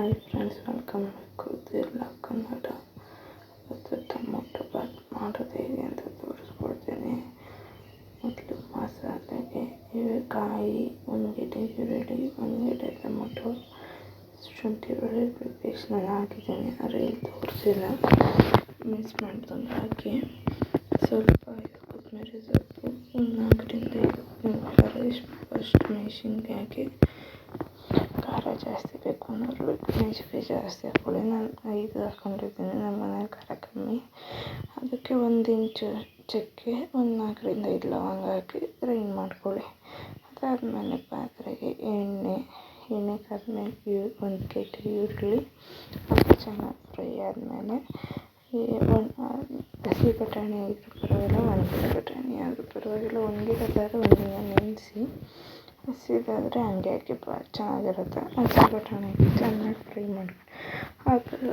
Hi friends welcome ಕುದಿಲ್ಲ ಕನ್ನಡ ಇವತ್ತು tomato Baat ಮಾಡೋದು ಹೇಗೆ ಅಂತ ತೋರಿಸ್ಕೊಡ್ತೀನಿ ಮೊದಲು ಮಸಾಲೆಗೆ ಕಾಯಿ ಒಂದು ಗೆಡ್ಡೆ ಈರುಳ್ಳಿ ಒಂದು ಗೆಡ್ಡೆ ಟೊಮೊಟೊ ಶುಂಠಿ ಬೆಳ್ಳುಳ್ಳಿ ಪೇಸ್ಟ್ ನಾನು ಹಾಕಿದ್ದೀನಿ ಆದರೆ ಇಲ್ಲಿ ತೋರಿಸಿಲ್ಲ ಮಿಕ್ಸ್ ಮಾಡ್ದಂಗೆ ಹಾಕಿ ಸ್ವಲ್ಪ ಕೊತ್ತಂಬರಿ ಸೊಪ್ಪು ಒಂದು ನಾಲ್ಕರಿಂದ ಐದು ನಿಮಿಷ ಫಸ್ಟ್ ಮೆಣಸಿನ್ಕಾಯಿ ಹಾಕಿ ಖಾರ ಅನ್ನೋರು ಮೆಣಸಿನ್ಕಾಯಿ ಜಾಸ್ತಿ ಹಾಕ್ಕೊಳ್ಳಿ ನಾನು ಐದು ಹಾಕ್ಕೊಂಡಿದ್ದೀನಿ ನಮ್ಮ ಮನೇಲಿ ಖಾರ ಕಮ್ಮಿ ಅದಕ್ಕೆ ಒಂದು ಇಂಚು ಚಕ್ಕೆ ಒಂದು ನಾಲ್ಕರಿಂದ ಐದು ಲವಂಗ ಹಾಕಿ ಗ್ರೈಂಡ್ ಮಾಡ್ಕೊಳ್ಳಿ ಅದಾದಮೇಲೆ ಪಾತ್ರೆಗೆ ಎಣ್ಣೆ ಎಣ್ಣೆ ಕಾದ್ಮೇಲೆ ಒಂದು ಕೆಟ್ಟಿ ಈರುಳ್ಳಿ ಅದು ಚೆನ್ನಾಗಿ ಫ್ರೈ ಆದಮೇಲೆ ಒಂದು ಹಸಿ ಬಟಾಣಿ ಆಗಿದ್ರೂ ಪರವಾಗಿಲ್ಲ ಒಣಗಿದ ಬಟಾಣಿ ಆದರೂ ಪರವಾಗಿಲ್ಲ ಒಣಗಿರೋದಾದ್ರೆ ಒಂದಿನ ನೆನೆಸಿ ಹಸಿದಾದರೆ ಹಂಗೆ ಹಾಕಿ ಚೆನ್ನಾಗಿರುತ್ತೆ. ಹಸಿ ಬಟಾಣಿ ಹಾಕಿ ಚೆನ್ನಾಗಿ ಫ್ರೈ ಮಾಡಿ.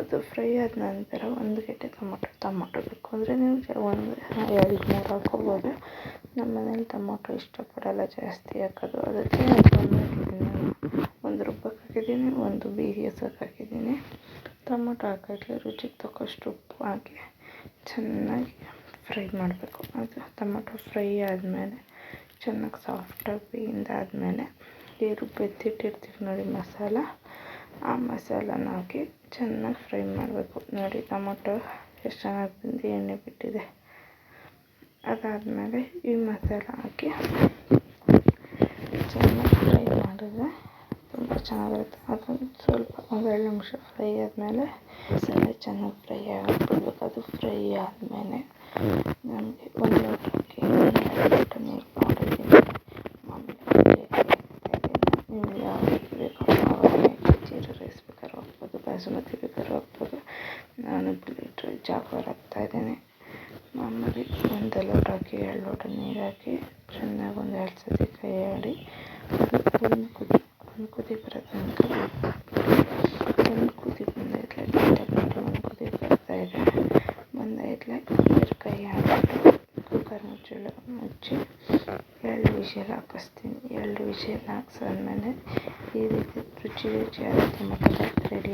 ಅದು ಫ್ರೈ ಆದ ನಂತರ ಒಂದು ಗೆಡ್ಡೆ ಟೊಮೊಟೊ ಟೊಮೊಟೊ ಬೇಕು. ಅಂದರೆ ನೀವು ಒಂದು ಎರಡು, ಮೂರು ಹಾಕ್ಕೋಬೋದು ನಮ್ಮ ಮನೇಲಿ ಟೊಮೊಟೊ ಇಷ್ಟಪಡೋಲ್ಲ ಜಾಸ್ತಿ ಹಾಕೋದು. ಅದಕ್ಕೆ ಒಂದು ರುಬ್ಬಕ್ಕೆ ಹಾಕಿದ್ದೀನಿ, ಒಂದು ಬೇಯಿಸೋಕೆ ಹಾಕಿದ್ದೀನಿ. ಟೊಮೊಟೊ ಹಾಕಿದ್ರೆ ರುಚಿಗೆ ತಕ್ಕಷ್ಟು ಉಪ್ಪು ಹಾಕಿ ಚೆನ್ನಾಗಿ ಫ್ರೈ ಮಾಡಬೇಕು. ಅದು ಟೊಮೊಟೊ ಫ್ರೈ ಆದಮೇಲೆ ಚೆನ್ನಾಗಿ ಸಾಫ್ಟಾಗಿ ಬೇಯಿಂದಾದಮೇಲೆ ಈ ರುಬ್ಬಿಟ್ಟಿರ್ತೀವಿ ನೋಡಿ ಮಸಾಲ. ಆ ಮಸಾಲನ ಹಾಕಿ ಚೆನ್ನಾಗಿ ಫ್ರೈ ಮಾಡಬೇಕು. ನೋಡಿ ಟೊಮೊಟೊ ಎಷ್ಟು ಚೆನ್ನಾಗಿ ಬೆಂದು ಎಣ್ಣೆ ಬಿಟ್ಟಿದೆ. ಅದಾದಮೇಲೆ ಈ ಮಸಾಲ ಹಾಕಿ ಚೆನ್ನಾಗಿ ಫ್ರೈ ಮಾಡಿದ್ರೆ ತುಂಬ ಚೆನ್ನಾಗಿರುತ್ತೆ ಅದೊಂದು ಸ್ವಲ್ಪ ಒಂದೆರಡು ನಿಮಿಷ ಫ್ರೈ ಆದಮೇಲೆ ಮಸಾಲೆ ಚೆನ್ನಾಗಿ ಫ್ರೈ ಆಗಿಬಿಡ್ಬೇಕು ಅದು ಫ್ರೈ ಆದಮೇಲೆ ನಮಗೆ ಒಂದು ಲೋಟ ನೀರು ಮಾಡಿದ್ದೀನಿ ಮಾಮೂಲಿ ನಿಮ್ಗೆ ಯಾವ ರೀತಿ ಬೇಕೋ ಜೀರಾ ರೈಸ್ ಬೇಕಾದ್ರೂ ಬಾಸುಮತಿ ಬೇಕಾದ್ರೂ ಹಾಕ್ಬೋದು ನಾನು ಪ್ಲೇಟ್ ಹಾಕ್ತಾ ಇದ್ದೀನಿ. ಮಾಮೂಲಿ ಒಂದು ಲೋಟ ಹಾಕಿ, ಎರಡು ಲೋಟ ನೀರು ಹಾಕಿ, ಚೆನ್ನಾಗಿ ಒಂದು ಎರಡು ಸತಿ ಕೈ ಆಡಿ ಒಂದು ಕುದಿ ಒಂದು ಕುದಿ ಬರೋ ತನಕ ಒಂದು ಕುದಿ ಬಂದೈತೆ ಟೊಮೆಟೊ ಒಂದು ಕುದಿ ಬರ್ತಾಯಿದೆ ಬಂದೈತೆ ನೀರು ಕೈ ಹಾಕಿಬಿಟ್ಟು ಕುಕ್ಕರ್ ಮುಚ್ಚಳ, ಮುಚ್ಚಿ ಎರಡು ವಿಷಲ್ ಹಾಕಿಸ್ತೀನಿ. ಎರಡು ವಿಷಲ್ ಹಾಕ್ಸಾದ್ಮೇಲೆ ಈ ರೀತಿ ರುಚಿ ರುಚಿಯಾದ ಟೊಮೆಟೊ ರೆಡಿ